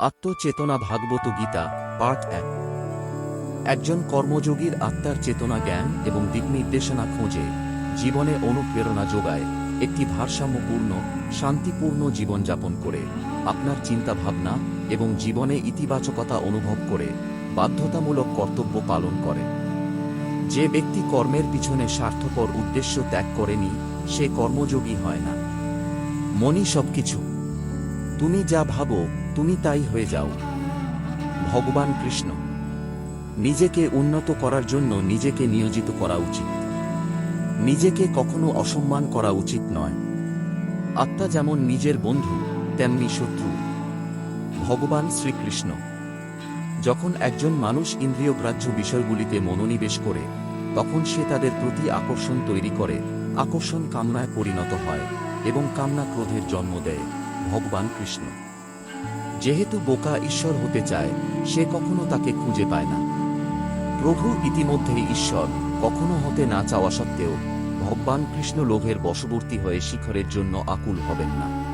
আত্মচেতনা ভাগবত Gita part এক। একজন কর্মযোগীর আত্মার চেতনা জ্ঞান এবং দিকনির্দেশনা খোঁজে, জীবনে অনুপ্রেরণা যোগায়, একটি ভারসাম্যপূর্ণ, শান্তিপূর্ণ জীবনযাপন করে, আপনার চিন্তাভাবনা এবং জীবনে ইতিবাচকতা অনুভব করে, বাধ্যতামূলক কর্তব্য পালন করে। যে ব্যক্তি কর্মের পিছনে স্বার্থপর উদ্দেশ্য ত্যাগ করেনি, সে কর্মযোগী হয় না। মনই সবকিছু। তুমি যা ভাবো তুমি তাই হয়ে যাও। ভগবান কৃষ্ণ, নিজেকে উন্নত করার জন্য নিজেকে নিয়োজিত করা উচিত। নিজেকে কখনো অসম্মান করা উচিত নয়। আত্মা যেমন নিজের বন্ধু, তেমনি শত্রু। ভগবান শ্রীকৃষ্ণ, যখন একজন মানুষ ইন্দ্রিয়গ্রাহ্য বিষয়গুলিতে মনোনিবেশ করে, তখন সে তাদের প্রতি আকর্ষণ তৈরি করে, আকর্ষণ কামনায় পরিণত হয় এবং কামনা ক্রোধের জন্ম দেয়। ভগবান কৃষ্ণ। যেহেতু বোকা ঈশ্বর হতে চায়, সে কখনো তাকে খুঁজে পায় না। প্রভু ইতিমধ্যেই ঈশ্বর, কখনো হতে না চাওয়া সত্ত্বেও ভগবান কৃষ্ণ লোভের বশবর্তী হয়ে শিখরের জন্য আকুল হবেন না।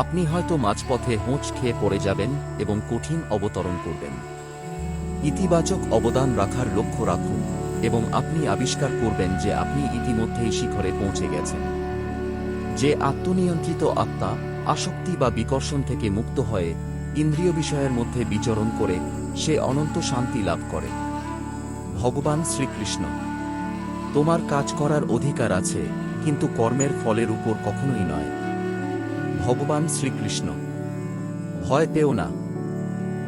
আপনি হয়তো মাঝপথে হোঁচ খেয়ে পড়ে যাবেন এবং কঠিন অবতরণ করবেন। ইতিবাচক অবদান রাখার লক্ষ্য রাখুন এবং আপনি আবিষ্কার করবেন যে আপনি ইতিমধ্যেই শিখরে পৌঁছে গেছেন। যে আত্মনিয়ন্ত্রিত আত্মা আসক্তি বা বিকর্ষণ থেকে মুক্ত হয়ে ইন্দ্রিয় বিষয়ের মধ্যে বিচরণ করে সে অনন্ত শান্তি লাভ করে। ভগবান শ্রীকৃষ্ণ, তোমার কাজ করার অধিকার আছে, কিন্তু কর্মের ফলের উপর কখনোই নয়। ভগবান শ্রীকৃষ্ণ, ভয় পেও না।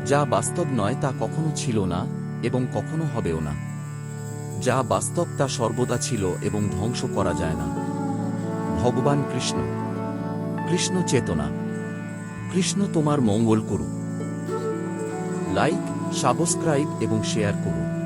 যা বাস্তব নয় তা কখনো ছিল না এবং কখনো হবেও না। যা বাস্তব তা সর্বদা ছিল এবং ধ্বংস করা যায় না। ভগবান কৃষ্ণ কৃষ্ণ চেতনা। কৃষ্ণ তোমার মঙ্গল করুক। লাইক সাবস্ক্রাইব এবং শেয়ার করুন।